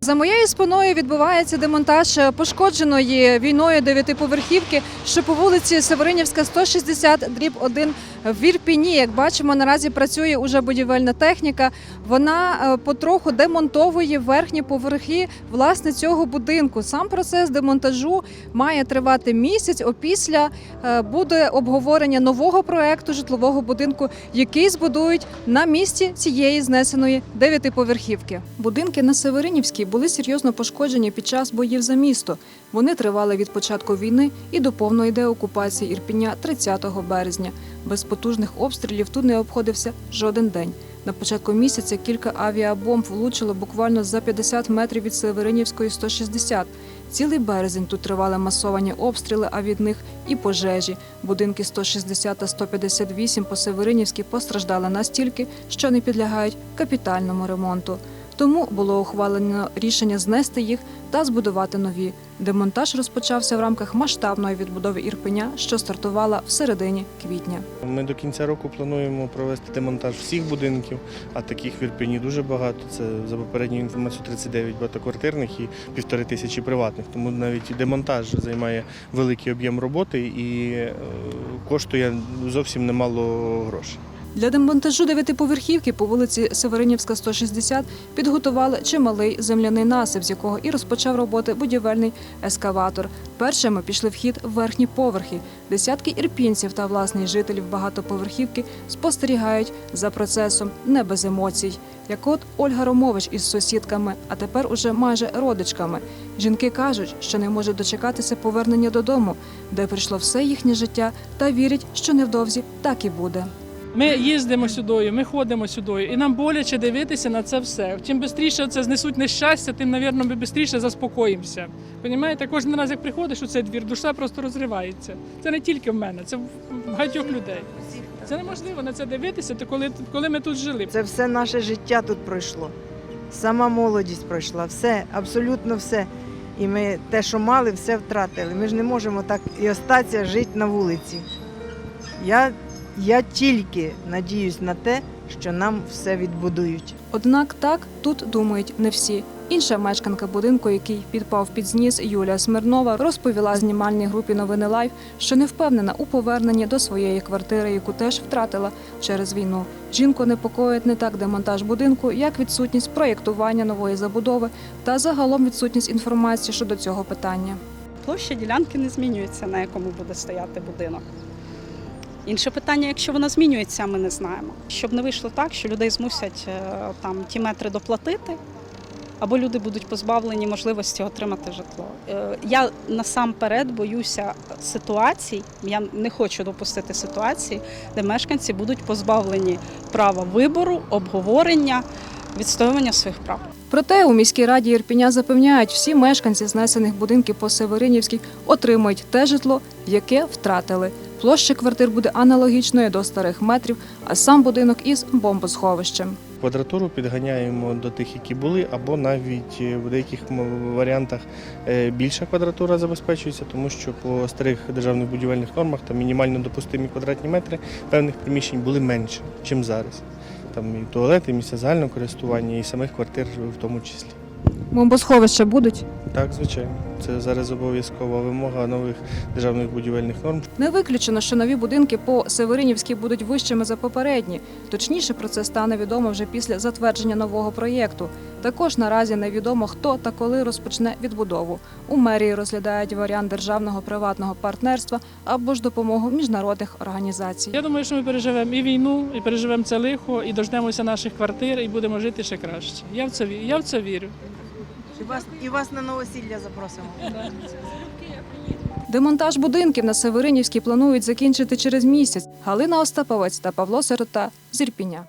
За моєю спиною відбувається демонтаж пошкодженої війною дев'ятиповерхівки, що по вулиці Северинівська, 160, дріб 1 в Ірпіні. Як бачимо, наразі працює уже будівельна техніка. Вона е, потроху демонтовує верхні поверхи власне цього будинку. Сам процес демонтажу має тривати місяць. Опісля е, буде обговорення нового проекту житлового будинку, який збудують на місці цієї знесеної дев'ятиповерхівки. Будинки на Северинівській були серйозно пошкоджені під час боїв за місто. Вони тривали від початку війни і до повної деокупації Ірпіня 30 березня. Без потужних обстрілів тут не обходився жоден день. На початку місяця кілька авіабомб влучило буквально за 50 метрів від Северинівської 160. Цілий березень тут тривали масовані обстріли, а від них і пожежі. Будинки 160 та 158 по Северинівській постраждали настільки, що не підлягають капітальному ремонту. Тому було ухвалено рішення знести їх та збудувати нові. Демонтаж розпочався в рамках масштабної відбудови Ірпеня, що стартувала в середині квітня. Ми до кінця року плануємо провести демонтаж всіх будинків, а таких в Ірпені дуже багато. Це за попередньою інформацією 39 багатоквартирних і півтори тисячі приватних. Тому навіть демонтаж займає великий об'єм роботи і е, коштує зовсім немало грошей. Для демонтажу дев'ятиповерхівки по вулиці Северинівська, 160 підготували чималий земляний насип, з якого і розпочав роботи будівельний ескаватор. Першими пішли в хід верхні поверхи. Десятки ірпінців та власних жителів багатоповерхівки спостерігають за процесом не без емоцій. Як от Ольга Ромович із сусідками, а тепер уже майже родичками. Жінки кажуть, що не можуть дочекатися повернення додому, де прийшло все їхнє життя, та вірять, що невдовзі так і буде. Ми їздимо сюди, ми ходимо сюди, і нам боляче дивитися на це все. Чим швидше це знесуть нещастя, тим, мабуть, ми швидше заспокоїмося. Понімаєте, кожен раз, як приходиш у цей двір, душа просто розривається. Це не тільки в мене, це в багатьох людей. Це неможливо на це дивитися, то коли, коли ми тут жили. Це все наше життя тут пройшло. Сама молодість пройшла, все, абсолютно все. І ми те, що мали, все втратили. Ми ж не можемо так і остатися жити на вулиці. Я, я тільки надіюсь на те, що нам все відбудують. Однак так тут думають не всі. Інша мешканка будинку, який підпав під зніс Юлія Смирнова, розповіла знімальній групі новини Лайф, що не впевнена у поверненні до своєї квартири, яку теж втратила через війну. Жінку непокоїть не так демонтаж будинку, як відсутність проєктування нової забудови та загалом відсутність інформації щодо цього питання. Площа ділянки не змінюється, на якому буде стояти будинок. Інше питання, якщо вона змінюється, ми не знаємо. Щоб не вийшло так, що людей змусять е, там ті метри доплатити, або люди будуть позбавлені можливості отримати житло. Е, Я насамперед боюся ситуацій. Я не хочу допустити ситуації, де мешканці будуть позбавлені права вибору, обговорення, відстоювання своїх прав. Проте у міській раді Ірпіня запевняють, всі мешканці знесених будинків по Северинівській отримають те житло, яке втратили. Площа квартир буде аналогічною до старих метрів, а сам будинок із бомбосховищем. Квадратуру підганяємо до тих, які були, або навіть е, в деяких варіантах е, більша квадратура забезпечується, тому що по старих державних будівельних нормах там мінімально допустимі квадратні метри певних приміщень були менше, ніж зараз. Там і туалети, і місця загального користування, і самих квартир в тому числі. Бомбосховища будуть. Так, звичайно, це зараз обов'язкова вимога нових державних будівельних норм. Не виключено, що нові будинки по Северинівській будуть вищими за попередні. Точніше про це стане відомо вже після затвердження нового проєкту. Також наразі невідомо, хто та коли розпочне відбудову. У мерії розглядають варіант державного приватного партнерства або ж допомогу міжнародних організацій. Я думаю, що ми переживемо і війну, і переживемо це лихо, і дождемося наших квартир, і будемо жити ще краще. Я в це, я в це вірю. І вас, і вас на новосілля запросимо. Демонтаж будинків на Северинівській планують закінчити через місяць. Галина Остаповець та Павло Сирота з Ірпіня.